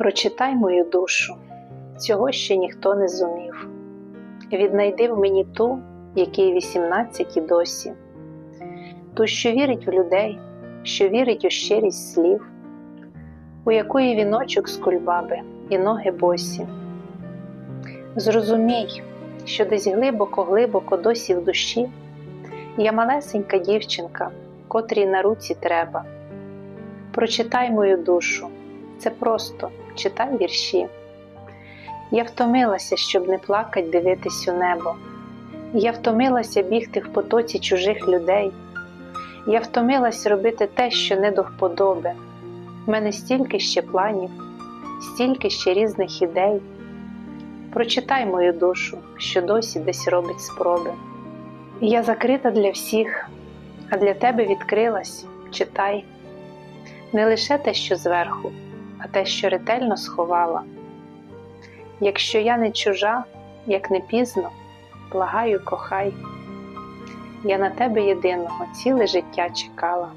Прочитай мою душу, цього ще ніхто не зумів. Віднайди в мені ту, якій 18 і досі, ту, що вірить в людей, що вірить у щирість слів, у якої віночок з кульбаби і ноги босі. Зрозумій, що десь глибоко-глибоко досі в душі я малесенька дівчинка, котрій на руці треба. Прочитай мою душу, це просто читай вірші. Я втомилася, щоб не плакать, дивитись у небо. Я втомилася бігти в потоці чужих людей. Я втомилась робити те, що не до вподоби. В мене стільки ще планів, стільки ще різних ідей. Прочитай мою душу, що досі десь робить спроби. Я закрита для всіх, а для тебе відкрилась, читай. Не лише те, що зверху, а те, що ретельно сховала. Якщо я не чужа, як не пізно, благаю, кохай, я на тебе єдиного ціле життя чекала.